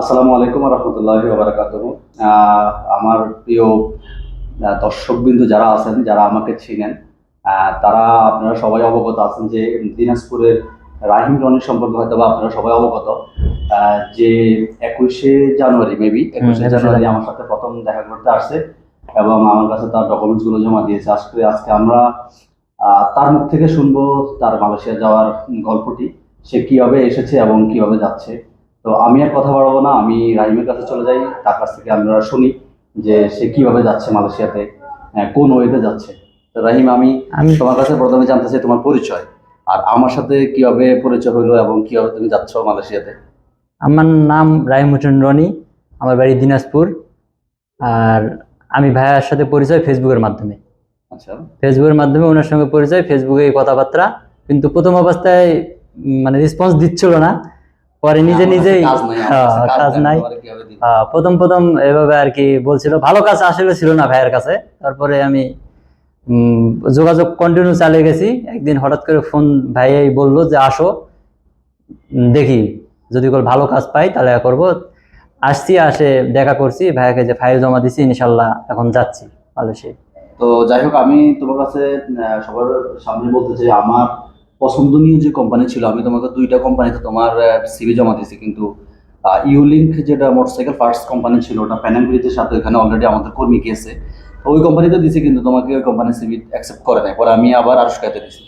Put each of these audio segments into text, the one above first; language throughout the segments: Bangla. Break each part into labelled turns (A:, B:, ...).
A: আসসালামু আলাইকুম রহমতুল্লাহ বারাকাত আমার প্রিয় দর্শকবৃন্দ যারা আছেন যারা আমাকে চিনেন তারা আপনারা সবাই অবগত আছেন যে দিনাজপুরের রাহিম রনির সম্পর্কে হয়তো বা আপনারা সবাই অবগত। যে একুশে জানুয়ারি মেবি একুশে জানুয়ারি আমার সাথে প্রথম দেখা করতে আসছে এবং আমার কাছে তার ডকুমেন্টসগুলো জমা দিয়েছে। আজকে আজকে আমরা আহ, তার মুখ থেকে শুনব তার মালয়েশিয়া যাওয়ার গল্পটি। সে কীভাবে এসেছে এবং কীভাবে যাচ্ছে। তো আমি আর কথা বাড়াবো না আমি রাহিমের কাছে চলে যাই তার কাছ থেকে আমরা শুনি যে সে কীভাবে যাচ্ছে মালয়েশিয়াতে আহ, কোন ওয়েতে যাচ্ছে। তো রাহিম আমি তোমার কাছে প্রথমে জানতে চাই তোমার পরিচয় আর আমার সাথে কীভাবে পরিচয় হলো এবং কীভাবে তুমি যাচ্ছ মালয়েশিয়াতে?
B: আমার নাম রাহিমুচন রনি আমার বাড়ি দিনাজপুর আর আমি ভাইয়ার সাথে পরিচয় ফেসবুকের মাধ্যমে।
A: আচ্ছা।
B: ফেসবুকের মাধ্যমে ওনার সঙ্গে পরিচয় ফেসবুকে কথাবার্তা কিন্তু প্রথম অবস্থায় মানে রেসপন্স দিচ্ছিল না পরে নিজে নিজেই
A: কাজ নাই
B: হ্যাঁ? আহ, প্রথম প্রথম এভাবে আর কি বলছিল। ভালো কাজ আসলে ছিল না ভাইয়ের কাছে। তারপরে আমি যোগাযোগ কন্টিনিউ চালিয়ে গেছি। একদিন হঠাৎ করে ফোন ভাইয়াই বলল যে আসো দেখি যদি কোনো ভালো কাজ পাই তাহলে করব। আসছি আসে দেখা করছি ভাইয়াকে যে ফাইল জমা দিছি ইনশাল্লাহ এখন যাচ্ছি মালয়েশিয়া।
A: তো যাই হোক আমি তোমার কাছে সবার সামনে বলতে চাই আমার পছন্দনীয় যে কোম্পানি ছিল আমি তোমাকে দুইটা কোম্পানিতে তোমার সিভি জমা দিয়েছি কিন্তু ইউলিঙ্ক যেটা মোটরসাইকেল ফার্স্ট কোম্পানি ছিল ওটা ব্রিজের সাথে ওখানে অলরেডি আমাদের কর্মী গিয়েছে ওই কোম্পানিতে দিয়েছি কিন্তু তোমাকে ওই কোম্পানির সিভি অ্যাকসেপ্ট করে নাই। পরে আমি আবার আরও শিকায়তে দিয়েছি।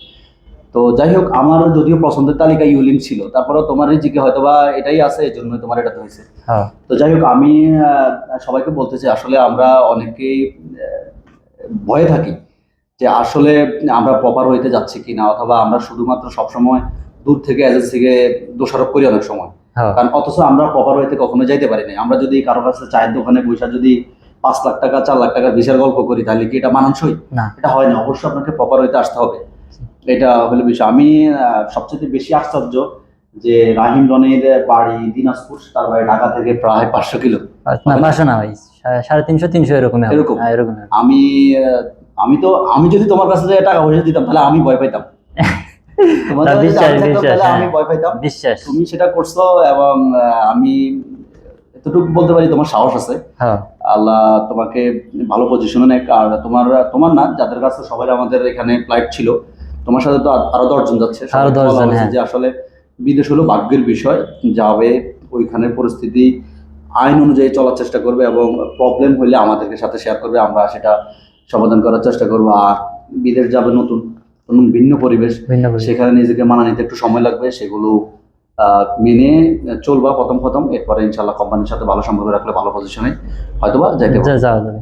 A: তো যাই হোক আমার যদিও পছন্দের তালিকা ইউলিঙ্ক ছিল তারপরে তোমার রিজিকে হয়তো বা এটাই আছে এই জন্য তোমার এটাতে হয়েছে।
B: হ্যাঁ।
A: তো যাই হোক আমি আহ, সবাইকে বলতে চাই আসলে আমরা অনেকেই ভয়ে থাকি। যে আসলে আমরা প্রপার হইতে যাচ্ছি কিনা অথবা আমরা শুধুমাত্র সবসময় দূর থেকে এজেন্সিকে দোষারোপ করি অনেক সময়।
B: হ্যাঁ।
A: কারণ অথচ আমরা প্রপার হইতে কখনো যাইতে পারি না আমরা যদি কারও কাছে চায়ের দোকানে বৈশা যদি পাঁচ লাখ টাকা চার লাখ টাকা বিশাল গল্প করি তাহলে কি এটা মানানসই? এটা হয় না। অবশ্যই আপনাকে প্রপার হইতে আসতে হবে। এটা হলো বিষয়। আমি সবচেয়ে বেশি আশ্চর্য যে রাহিম রনের বাড়ি দিনাজপুর তার বাড়ি ঢাকা থেকে প্রায় পাঁচশো কিলো।
B: না পাঁচশো না ভাই সাড়ে তিনশো তিনশো এরকম।
A: এরকম?
B: এরকম
A: আমি আমি তো আমি যদি তোমার কাছে যে টাকা পয়সা দিতাম তাহলে আমি ভয় পাইতাম। আমি
B: হ্যাঁ।
A: ভয় পাইতাম।
B: বিশ্বাস।
A: তুমি সেটা করছ এবং আমি এতটুকু বলতে পারি তোমার সাহস আছে।
B: হ্যাঁ।
A: আল্লাহ তোমাকে ভালো পজিশনে নেক। আর তোমার তোমার না যাদের কাছে সবাই আমাদের এখানে ফ্লাইট ছিল তোমার সাথে তো আর- দশজন যাচ্ছে।
B: আরও
A: সবাইকে বলা
B: 10 জন,
A: হয়েছে
B: হ্যাঁ।
A: যে আসলে বিদেশ হলো ভাগ্যের বিষয়। যাবে ওইখানে পরিস্থিতি আইন অনুযায়ী চলার চেষ্টা করবে এবং প্রবলেম হইলে আমাদেরকে সাথে শেয়ার করবে। আমরা সেটা সমাধান করার চেষ্টা করব। আর বিদেশ যাবে নতুন নতুন ভিন্ন পরিবেশ। সেখানে নিজেকে মানা নিতে একটু সময় লাগবে। সেগুলো মেনে চলবা প্রথম প্রথম। এরপরে ইনশাল্লাহ কোম্পানির সাথে ভালো সম্পর্ক রাখলে ভালো পজিশনে হয়তোবা যাইতে পারবে।
B: যা- যাওয়া যাবে।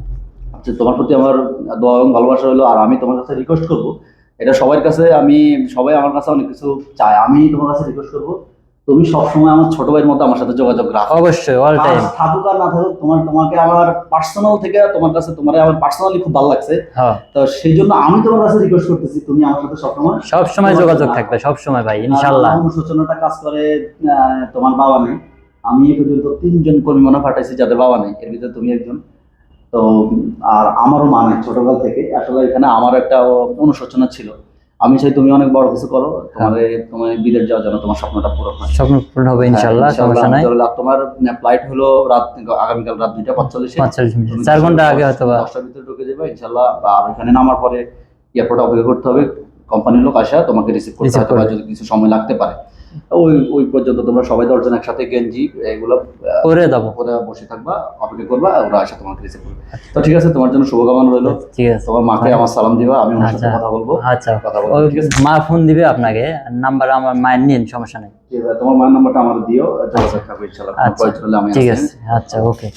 A: আচ্ছা, তোমার প্রতি আমার দোয়া এবং ভালোবাসা হলো আর আমি তোমার কাছে রিকোয়েস্ট করব। এটা সবার কাছে আমি সবাই আমার কাছে অনেক কিছু চাই আমি তোমার কাছে রিকোয়েস্ট করব তুমি সবসময় আমার ছোট ভাইয়ের মতো আমার সাথে যোগাযোগ রাখো।
B: অবশ্যই অল টাইম
A: থাকুক আর না থাকুক তোমার তোমাকে আমার পার্সোনাল থেকে তোমার কাছে তোমার আমার পার্সোনালি খুব ভালো লাগছে।
B: হ্যাঁ।
A: তো সেই জন্য আমি তোমার কাছে রিকোয়েস্ট করতেছি তুমি আমার সাথে সবসময়
B: সব সময় যোগাযোগ থাকবে সব সময় ভাই ইনশাল্লাহ।
A: আর অনুশোচনাটা কাজ করে তোমার বাবা নেই আমি এ পর্যন্ত তিনজন কর্মী মনে পাঠাইছি যাদের বাবা নেই এর ভিতরে তুমি একজন। তো আর আমারও মা নেই ছোটবেলা থেকে। আসলে এখানে আমার একটা অনুশোচনা ছিল। আমি চাই তুমি অনেক বড় কিছু করো তোমার তোমার বিদেশ যাওয়ার জন্য তোমার স্বপ্নটা পুরো হয়।
B: স্বপ্ন পূরণ হবে
A: হ্যাঁ,
B: সমস্যা নাই।
A: তোমার ফ্লাইট হলো রাত আগামীকাল রাত দুইটা পাঁচচল্লিশে।
B: পাঁচচল্লিশ মিনিট
A: তুমি
B: চার
A: ঘণ্টা
B: আগে হয়তো বা
A: দশটার ভিতরে ঢুকে যাবে ইনশাল্লাহ আর এখানে নামার পরে এয়ারপোর্টে অপেক্ষা করতে হবে কোম্পানির লোক আসা তোমাকে রিসিভ করতে হবে যদি কিছু সময় লাগতে পারে। ওই ওই পর্যন্ত তোমরা সবাই দশজন একসাথে গেঞ্জি এগুলো
B: দেবো
A: পরে বসে থাকবা অপেক্ষা করবা ওরা আসা তোমাকে রিসিভ করবে। তো ঠিক আছে তোমার জন্য শুভকামনা রইল।
B: ঠিক আছে।
A: তোমার মাকে আমার সালাম দিবা আমি ওনার সাথে
B: আচ্ছা।
A: কথা বলব
B: আচ্ছা।
A: কথা বলব ঠিক আছে?
B: মা ফোন দিবে আপনাকে নাম্বার আমার মায়ের নিন সমস্যা নেই।
A: তোমার মায়ের নাম্বারটা আমার দিও যোগাযোগ থাকবে
B: আচ্ছা,
A: প্রয়োজন হলে আমি
B: ঠিক আছে আচ্ছা ওকে।